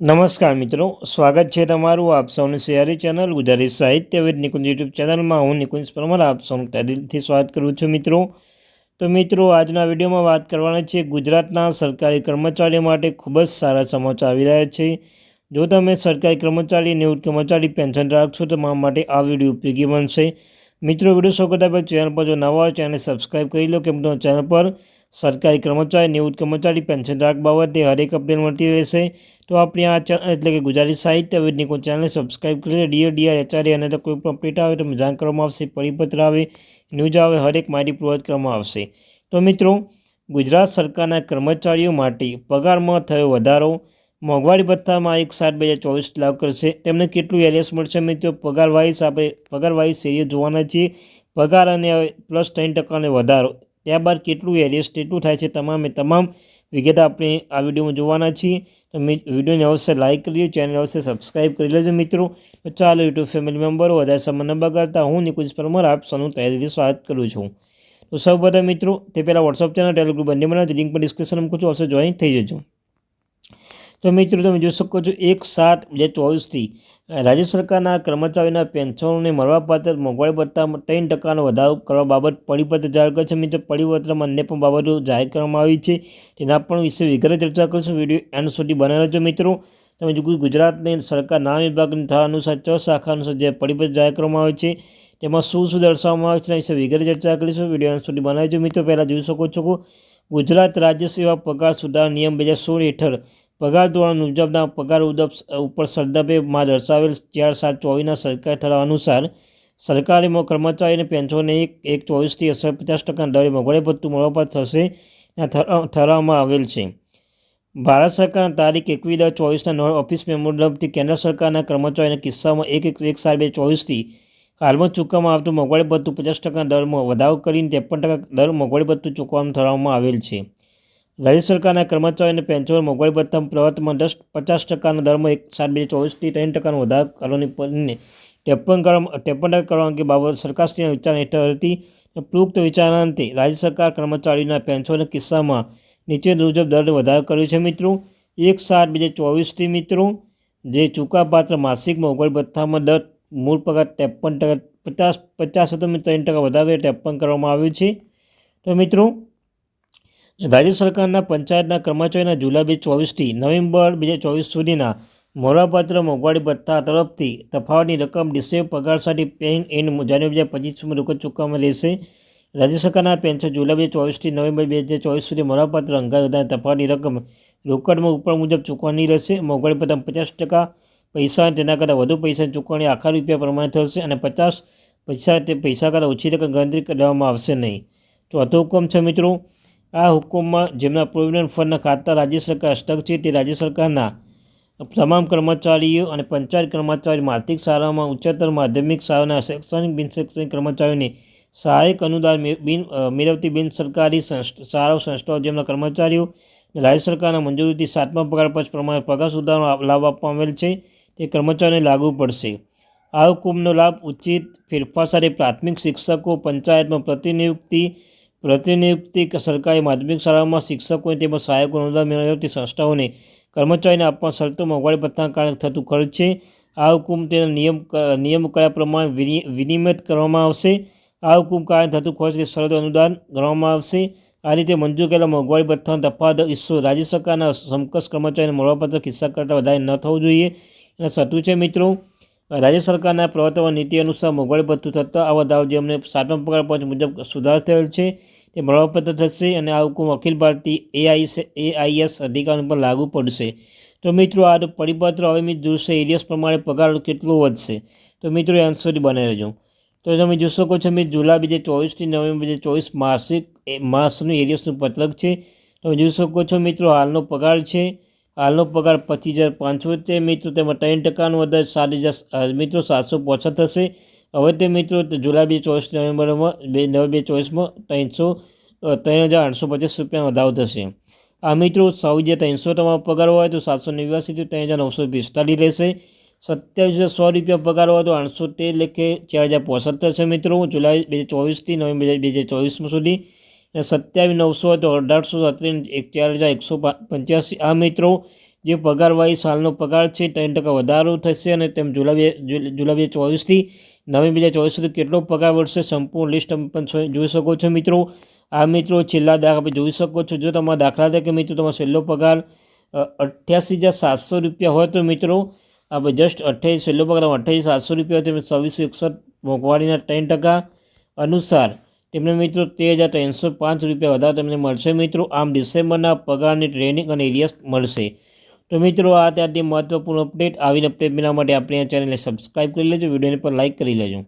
નમસ્કાર મિત્રો, સ્વાગત છે તમારું આપ સૌની સિયારી ચેનલ ગુજરાતી સાહિત્યવિદ નિકુંજ યુટ્યુબ ચેનલમાં. હું નિકુંજ પરમાર, આપ સૌનું દિલથી સ્વાગત કરું છું મિત્રો. તો મિત્રો, આજના વિડીયોમાં વાત કરવાના છે ગુજરાતના સરકારી કર્મચારીઓ માટે ખૂબ જ સારા સમાચાર આવી રહ્યા છે. જો તમે સરકારી કર્મચારી નિવૃત્ત કર્મચારી પેન્શન રાખશો, તો તમારા માટે આ વીડિયો ઉપયોગી બનશે. મિત્રો, વીડિયો શો કરતા ચેનલ પર જો નવા હોય ચેનલ સબસ્ક્રાઈબ કરી લો. કેમ તો ચેનલ પર સરકારી કર્મચારી નિવૃત્ત કર્મચારી પેન્શન રાખ બાબતે હરેક અપડેટ મળતી રહેશે. તો આપણે આ એટલે કે ગુજરાતી સાહિત્ય વિદની કોઈ ચેનલ સબસ્ક્રાઈબ કરી ડીઆર ડીઆર એચઆરએ અને કોઈ પણ અપડેટ આવે તો જાણ કરવામાં આવશે. પરિપત્ર આવે ન્યૂઝ આવે, હરેક માહિતી પ્રોવાઈડ કરવામાં આવશે. તો મિત્રો, ગુજરાત સરકારના કર્મચારીઓ માટે પગારમાં થયો વધારો. મોંઘવારી ભથ્થામાં એક સાત બે હજાર ચોવીસ લાગુ કરશે. તેમને કેટલું એરિયસ મળશે મિત્રો? પગાર વાઇઝ આપણે, પગાર વાઇઝ શેરીઓ જોવાના છીએ. પગાર અને પ્લસ ત્રણ ટકાનો વધારો. ત્યારબાદ કેટલું એરિયસ કેટલું થાય છે તમામે તમામ વિગત આપણે આ વિડીયોમાં જોવાના છીએ. તો વિડીયોને અવશ્ય લાઇક કરી ચેનલ અવશ્ય સબસ્ક્રાઇબ કરી લેજો મિત્રો. તો ચાલો યુટ્યુબ ફેમિલી મેમ્બરો વધારે સમય ન બગાડતા, હું નિકુંજ પરમાર, આપ સૌનું તૈયારીથી સ્વાગત કરું છું. તો સૌ મિત્રો, તે પહેલાં વોટ્સઅપ ચેનલ ટેલિગ્રુપ બંને બનાવતી લિંક પર ડિસ્ક્રિપ્શન મૂકું છું, અવશ્ય જોઈન થઈ જજો. તો મિત્રો તમે જોઈ શકો છો, એક સાત બે ચોવીસથી. રાજ્ય સરકારના કર્મચારીઓના પેન્શનોને મળવાપાત્ર મોંઘવારી ભથ્થામાં ત્રણ ટકાનો વધારો કરવા બાબત પરિપત્ર જાહેર કરે છે. મિત્રો પરિપત્રમાં અન્ય પણ બાબતો જાહેર કરવામાં આવી છે. તેના પણ વિશે વિગતે ચર્ચા કરીશું. વીડિયો એન્ડ સુધી બનાવી રહેજો મિત્રો. તમે જો ગુજરાતની સરકાર નાણાં વિભાગની અનુસાર છ શાખા અનુસાર જે પરિપત્ર જાહેર કરવામાં આવે છે, તેમાં શું શું દર્શાવવામાં આવે છે વિશે વિગતે ચર્ચા કરીશું. વીડિયો એન્ડ સુધી બનાવજો મિત્રો. પહેલાં જોઈ શકો છો ગુજરાત રાજ્ય સેવા પગાર સુધાર નિયમ બે હજાર સોળ હેઠળ પગાર ધોરણ મુજબના પગાર ઉદપ ઉપર સરદબેમાં દર્શાવેલ ચાર સાત ચોવીસના સરકાર ઠરાવ અનુસાર સરકારી કર્મચારીને પેન્શનને એક એક ચોવીસથી અસર પચાસ ટકા દરે મોંઘવારી ભથ્થું પર થશે ઠરાવમાં આવેલ છે. ભારત સરકારના તારીખ એકવીસ દસ ચોવીસના નવ ઓફિસ મેમોરન્ડમથી કેન્દ્ર સરકારના કર્મચારીના કિસ્સામાં એક એક એક સાત બે ચોવીસથી હાલમાં ચૂકવવામાં આવતું મોંઘવારી ભથ્થું પચાસ ટકા દરમાં વધારો કરીને ત્રેપન ટકા દર મોંઘવારી ભથ્થું ચૂકવવાનું ઠરાવવામાં આવેલ છે. રાજ્ય સરકારના કર્મચારીઓને પેન્શન મોંઘવારી ભથ્થા પ્રવર્તમાં દસ પચાસ ટકાના દરમાં એક સાત બે ચોવીસથી ત્રણ ટકાનો વધારો કરવાની કરીને ટેપન કરવા ટેપન ટકા કરવા અંગે બાબત સરકારશ્રીના વિચાર હેઠળ હતી. ઉપયુક્ત વિચારણા અંતે રાજ્ય સરકાર કર્મચારીઓના પેન્શનના કિસ્સામાં નીચે મુજબ દર વધારો કર્યો છે મિત્રો. એક સાત બે હજાર ચોવીસથી મિત્રો, જે ચૂકાપાત્ર માસિક મોંઘવારી ભથ્થામાં દર મૂળ પગાર ત્રેપન ટકા પચાસ પચાસ હતો ત્રણ ટકા વધારે ત્રેપન કરવામાં આવ્યું છે. તો મિત્રો રાજ્ય સરકારના પંચાયતના કર્મચારીના જુલાઈ બે ચોવીસથી નવેમ્બર બે હજાર ચોવીસ સુધીના મોરાપાત્ર મોંઘવારી ભથ્થા તરફથી તફાવતની રકમ ડિસેમ્બર પગાર સાથે પેન એન્ડ જાન્યુઆરી બે હજાર પચીસમાં રોકડ ચૂકવવામાં રહેશે. રાજ્ય સરકારના પેન્શન જુલાઈ બે ચોવીસથી નવેમ્બર બે હજાર ચોવીસ સુધી મોરાપાત્ર અંગાર વધારે તફાવતની રકમ રોકડમાં ઉપર મુજબ ચૂકવવાની રહેશે. મોંઘવારી ભથ્થા પચાસ ટકા પૈસા તેના કરતાં વધુ પૈસાની ચૂકવણી આખા રૂપિયા પ્રમાણે થશે અને પચાસ પૈસા તે પૈસા કરતાં ઓછી રકમ ગણતરી કરવામાં આવશે નહીં. ચોથો હુકમ છે મિત્રો આ હુકમમાં જેમના પ્રોવિડન્ટ ફંડના ખાતા રાજ્ય સરકાર હસ્તક છે તે રાજ્ય સરકારના તમામ કર્મચારીઓ અને પંચાયત કર્મચારીઓ આર્થિક શાળામાં ઉચ્ચતર માધ્યમિક શાળાના શૈક્ષણિક બિન શૈક્ષણિક કર્મચારીઓને સહાયક અનુદાન બિન મેળવતી બિન સરકારી શાળાઓ, સંસ્થાઓ જેમના કર્મચારીઓ રાજ્ય સરકારના મંજૂરીથી સાતમા પગાર પંચ પ્રમાણે પગાર સુધારનો લાભ આપવામાં આવેલ છે તે કર્મચારીઓને લાગુ પડશે. આ હુકમનો લાભ ઉચિત ફેરફાર સાથે પ્રાથમિક શિક્ષકો, પંચાયતમાં પ્રતિનિયુક્તિ પ્રતિનિયુક્તિ સરકારી માધ્યમિક શાળામાં શિક્ષકોને તેમજ સહાયકો અનુદાન મેળવતી સંસ્થાઓને કર્મચારીને આપવા શરતો મોંઘવારી ભથ્થાના કારણે થતું ખર્ચ છે. આ હુકુમ તેના નિયમ નિયમ કયા પ્રમાણે વિનિમય કરવામાં આવશે? આ હુકુમ કારણે થતું ખર્ચ શરતો અનુદાન ગણવામાં આવશે? આ રીતે મંજૂર કરેલા મોંઘવારી ભથ્થાનો તફાવત હિસ્સો રાજ્ય સરકારના સમકક્ષ કર્મચારીને મળવાપાત્ર ખિસ્સા કરતાં વધારે ન થવું જોઈએ. અને સતું છે મિત્રો રાજ્ય સરકારના પ્રવર્તમાન નીતિ અનુસાર મોંઘવારી ભથ્થું થતાં આ વધારો જેમને સાતમા પગાર પંચ મુજબ સુધાર થયેલ છે, તે મળવાપત્ર થશે અને આ હુકુમ અખિલ ભારતીય એઆઈએસ એઆઈએસ અધિકારીઓ પર લાગુ પડશે. તો મિત્રો, આ પરિપત્ર હવે મિત્રો જોશે એરિયસ પ્રમાણે પગાર કેટલો વધશે? તો મિત્રો, એ સુધી બનાવી રહેજો. તો તમે જોઈ શકો છો, મિત્રો, જુલાઈ બે ચોવીસથી નવેમ્બર બે ચોવીસ માસિક માસનું એરિયસનું પત્રક છે. તમે જોઈ શકો છો, મિત્રો, હાલનો પગાર છે. હાલનો પગાર પચીસ હજાર પાંચસો તે મિત્રો તેમાં ત્રણ ટકાનો વધારે સાત હજાર મિત્રો સાતસો પોછા થશે. હવે તે મિત્રો જુલાઈ બે ચોવીસ નવેમ્બરમાં, બે, નવ બે ચોવીસમાં ત્રણસો ત્રણ હજાર આઠસો પચાસ રૂપિયા વધારો થશે. આ મિત્રો સૌ જે ત્રણસો તમારો પગાર હોય તો સાતસો નેવ્યાસીથી ત્રણ હજાર નવસો પિસ્તાળીસ રહેશે. સત્યાવીસ હજાર સો રૂપિયા પગાર હોય તો આઠસો તેર લેખે ચાર હજાર પોસઠ થશે મિત્રો. જુલાઈ બે ચોવીસથી નવેમ્બર બે હજાર ચોવીસમાં સુધી અને સત્યાવીસ નવસો તો અઢારસો સત્રીસ એક ચાર હજાર એકસો પંચ્યાસી. આ મિત્રો, જે પગારવાળી સાલનો પગાર છે, ત્રણ ટકા વધારો થશે અને તેમ જુલાઈ બે જુલ- જુલાઈ બે ચોવીસથી નવેમ્બર બે હજાર ચોવીસ સુધી કેટલો પગાર વધશે સંપૂર્ણ લિસ્ટ તમે પણ જોઈ શકો છો મિત્રો. આ મિત્રો, છેલ્લા દાખલા જોઈ શકો છો. જો તમારા દાખલા તરીકે મિત્રો, તમારો છેલ્લો પગાર અઠ્યાસી હજાર સાતસો રૂપિયા હોય તો મિત્રો, આપણે જસ્ટ અઠ્યાવીસ, છેલ્લો પગાર અઠ્યાવીસ સાતસો રૂપિયા હોય તો છવ્વીસો એકસઠ મોંઘવારીના ત્રણ ટકા અનુસાર તેમને મિત્રો તેર હજાર ત્રણસો પાંચ રૂપિયા વધારે તમને મળશે. મિત્રો, આમ ડિસેમ્બરના પગારની ટ્રેનિંગ અને એરિયસ મળશે. તો મિત્રો, આ ત્યારથી મહત્વપૂર્ણ અપડેટ આવીને અપડેટ મેળવવા માટે આપણે આ ચેનલને સબસ્ક્રાઈબ કરી લેજો. વિડીયોને પણ લાઇક કરી લેજો.